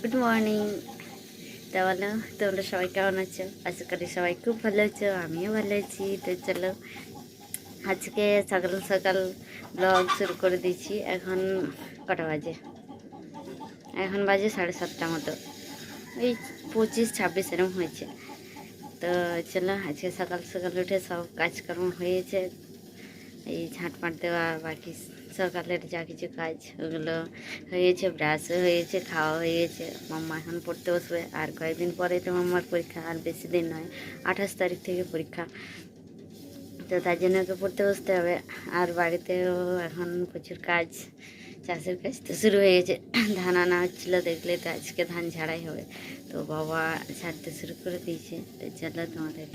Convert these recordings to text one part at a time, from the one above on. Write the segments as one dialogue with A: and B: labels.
A: Good morning তা বলো, তোমরা সবাই কেমন আছো? আশা করি সবাই খুব ভালো আছো, আমিও ভালো আছি। তো চলো, আজকে সকাল সকাল ব্লগ শুরু করে দিয়েছি। এখন কটা বাজে? এখন বাজে সাড়ে সাতটা মতো। এই পঁচিশ ছাব্বিশ এরকম হয়েছে। তো চলো, আজকে সকাল সকাল উঠে সব কাজকর্ম হয়েছে। এই ঝাঁটপাট দেওয়া, বাকি সকালের যা কিছু কাজ ওগুলো হয়েছে ব্রাশ হয়েছে, খাওয়া হয়েছে। মাম্মা এখন পড়তে বসবে। আর কয়েকদিন পরে তো মাম্মার পরীক্ষা, আর বেশি দিন নয়, আঠাশ তারিখ থেকে পরীক্ষা। তো তার জন্য ওকে পড়তে বসতে হবে। আর বাড়িতেও এখন প্রচুর কাজ, চাষের কাজ তো শুরু হয়ে গেছে ধান আনা হচ্ছিল, দেখলে তো আজকে ধান ঝাড়াই হবে। তো বাবা ছাড়তে শুরু করে দিয়েছে। তো চলো তোমাদের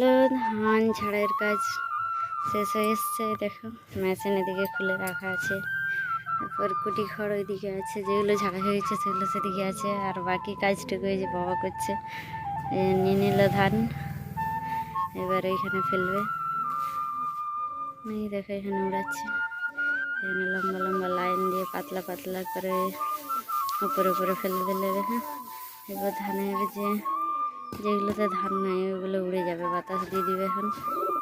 A: তো ধান ঝাড়াইয়ের কাজ শেষ হয়ে এসছে। দেখো, মেশিন এদিকে খুলে রাখা আছে। তারপর কুটি খড় ওইদিকে আছে। যেগুলো ঝাড়া হয়েছে সেগুলো সেদিকে আছে। আর বাকি কাজটুকু এই যে বাবা করছে নিয়ে নিল ধান। এবার ওইখানে ফেলবে। এই দেখো, এখানে উড়াচ্ছে। এখানে লম্বা লম্বা লাইন দিয়ে পাতলা পাতলা করে উপরে উপরে ফেলে দিলে দেখো এবার ধানের যে যেগুলোতে ধান নাই, ওগুলো উড়ে যাবে, বাতাস দিয়ে দিবে এখন।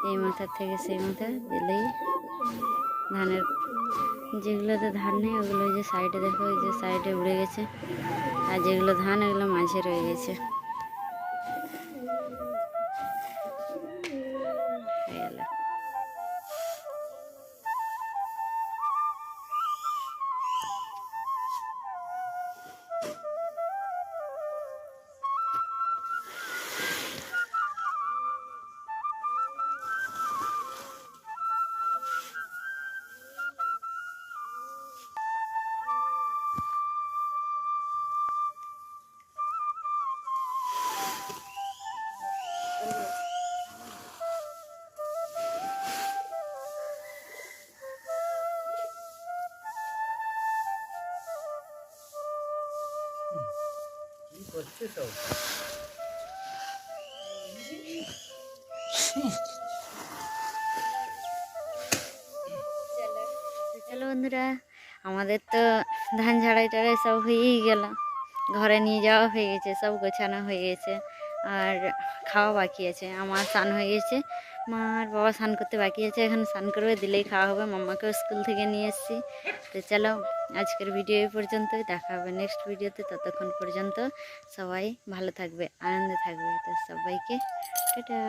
A: এই মাথার থেকে সেই মাথা দিলেই ধানের যেগুলোতে ধান নেই, ওগুলো যে সাইডে দেখো, ওই যে সাইডে উড়ে গেছে। আর যেগুলো ধান, ওগুলো মাঝে রয়ে গেছে। চলো বন্ধুরা, আমাদের তো ধান ঝাড়াই টাড়াই সব হয়েই গেল। ঘরে নিয়ে যাওয়া হয়ে গেছে, সব গোছানো হয়ে গেছে, আর খাওয়া বাকি আছে। আমার স্নান হয়ে গেছে আর বাবা স্নান করতে বাকি আছে, এখন স্নান করবে, দিলেই খাওয়া হবে। মাম্মাকেও স্কুল থেকে নিয়ে এসেছি। তো চলো, আজকের ভিডিও এই পর্যন্তই। দেখা হবে নেক্সট ভিডিওতে ততক্ষণ পর্যন্ত সবাই ভালো থাকবে, আনন্দে থাকবে। তো সবাইকে, টাটা।